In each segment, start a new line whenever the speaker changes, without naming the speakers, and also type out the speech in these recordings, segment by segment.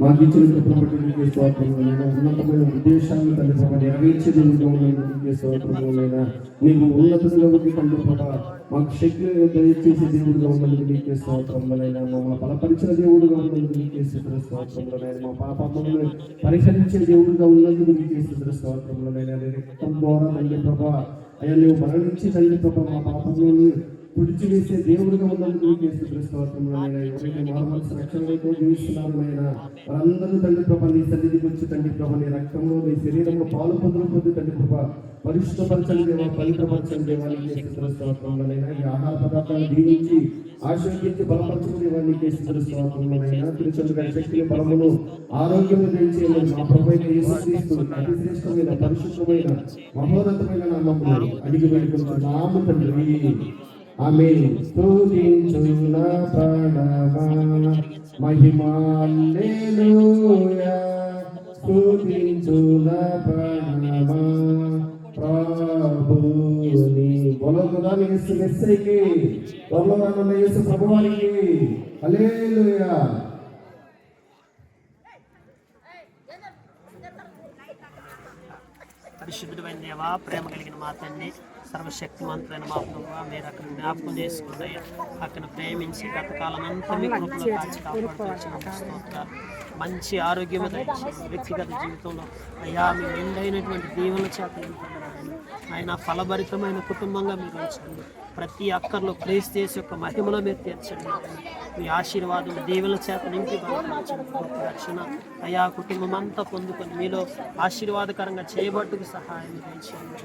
మాకు ఇచ్చిన కృపను స్తోత్రములైనా ఉన్నతమైన ఉద్దేశాలను తండ్రి ప్రభా నెరవేర్చే స్తోత్రములైనా నీకు ఉన్నతంలోకి తండ్రి మాకు శక్తి దయచేసే ఉన్నందుకు నీకే స్తోత్రములైనా బలపరిచిన ఉన్నందుకు నీకే స్థితుల స్తోత్రములైనా మా పాపములను పరిహరించే దేవుడుగా ఉన్నందుకు నీకే స్థితుల స్తోత్రములైనా రక్తం ద్వారా తండ్రి అయ్యా నువ్వు మరణించి తండ్రి ప్రభా మా పాపములను తుడిచివేసే దేవుడిగా ఉందని నీకే స్థుతుల రక్షణతో జీవిస్తున్నారు నాయన. వారందరూ తండ్రి ప్రభ నీ సన్నిధికి వచ్చి తండ్రి ప్రభ నీ రక్తంలో నీ శరీరంలో పాలు పొందులు పొంది తండ్రి ప్రభ పరిశుద్ధపరచండి దేవా పవిత్రపరచండి దేవా ఈ ఆహార పదార్థాలు దీవించి ఆశీర్వదించి బలపరచడం దేవా నీకే స్థుతుల స్తోత్రములైనా శక్తిని బలమును ఆరోగ్యము దయచేయమని మా ప్రభు యేసుక్రీస్తు మహోన్నతమైన నామములు అడిగి వేడుకుంటున్నాము తండ్రి. ఆమె స్తుతించున ప్రణవా మహిమాల్లెలూయా స్తుతించున ప్రణవా ప్రభుని బొలగదాని యేసు మెస్సైకి బొలగదాన యేసు ప్రభువానికి. హల్లెలూయా.
పరిశుద్ధుడైన దేవా ప్రేమ కలిగిన మా తండ్రి సర్వశక్తివంతులైన మా ప్రభు మీరు అక్కడ జ్ఞాపకం చేసుకుంటే అక్కడ ప్రేమించి గతకాలం అంతా మీ కృపలో కాచి కాపాడుతూ వచ్చిన స్తోత్రాలు. మంచి ఆరోగ్యం వ్యక్తిగత జీవితంలో అయ్యా మీ నిండైనటువంటి దీవెన చేత ఆయన ఫలభరితమైన కుటుంబంగా మీరు ఉంచండి. ప్రతి అక్కర్లో క్రీస్తు చేసి యొక్క మహిమలో మీరు తీర్చండి. మీ ఆశీర్వాదం దేవుల చేత నింపి రక్షణ అయా కుటుంబం అంతా పొందుకొని మీలో ఆశీర్వాదకరంగా చేయబట్టుకు సహాయం చేయండి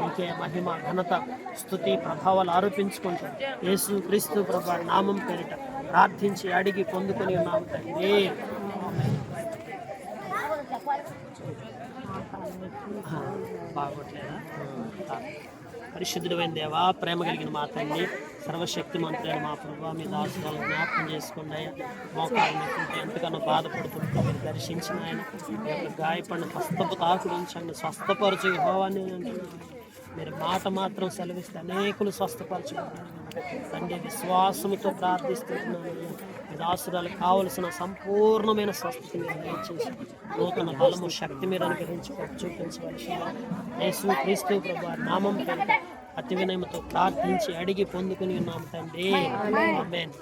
నీకే మహిమ ఘనత స్థుతి ప్రభావాలు ఆరోపించుకుంటూ యేసు క్రీస్తు ప్రభా నామం పేరిట ప్రార్థించి అడిగి పొందుకొని ఉన్నాము తండ్రి. బాగోట్లేదా ఆ. దేవా ప్రేమ కలిగిన మా తండ్రి సర్వశక్తి మంత్రులైన మా ప్రభావ మీ దాసులను జ్ఞాపకం చేసుకున్నాయి మోకాలు ఎంతగానో బాధపడుతుంటే మీరు దర్శించిన ఆయన గాయపడిన స్వస్థపు తాకుడు ఉంచండి స్వస్థపరచు భావాన్ని అంటున్నాను. మీరు మాట మాత్రం సెలవిస్తే అనేకులు స్వస్థపరచుకుంటారు. తండ్రి విశ్వాసముతో ప్రార్థిస్తున్నాను. మీ దాసురాలకు కావలసిన సంపూర్ణమైన స్వస్థత మీరు దయచేసి నూతన బలము శక్తి మీరు అనుగ్రహించి చూపించవలసిందిగా యేసు క్రీస్తు ప్రభు నామం అతి వినయముతో ప్రార్థించి అడిగి పొందుకుని ఉన్నాం తండ్రి. ఆమేన్.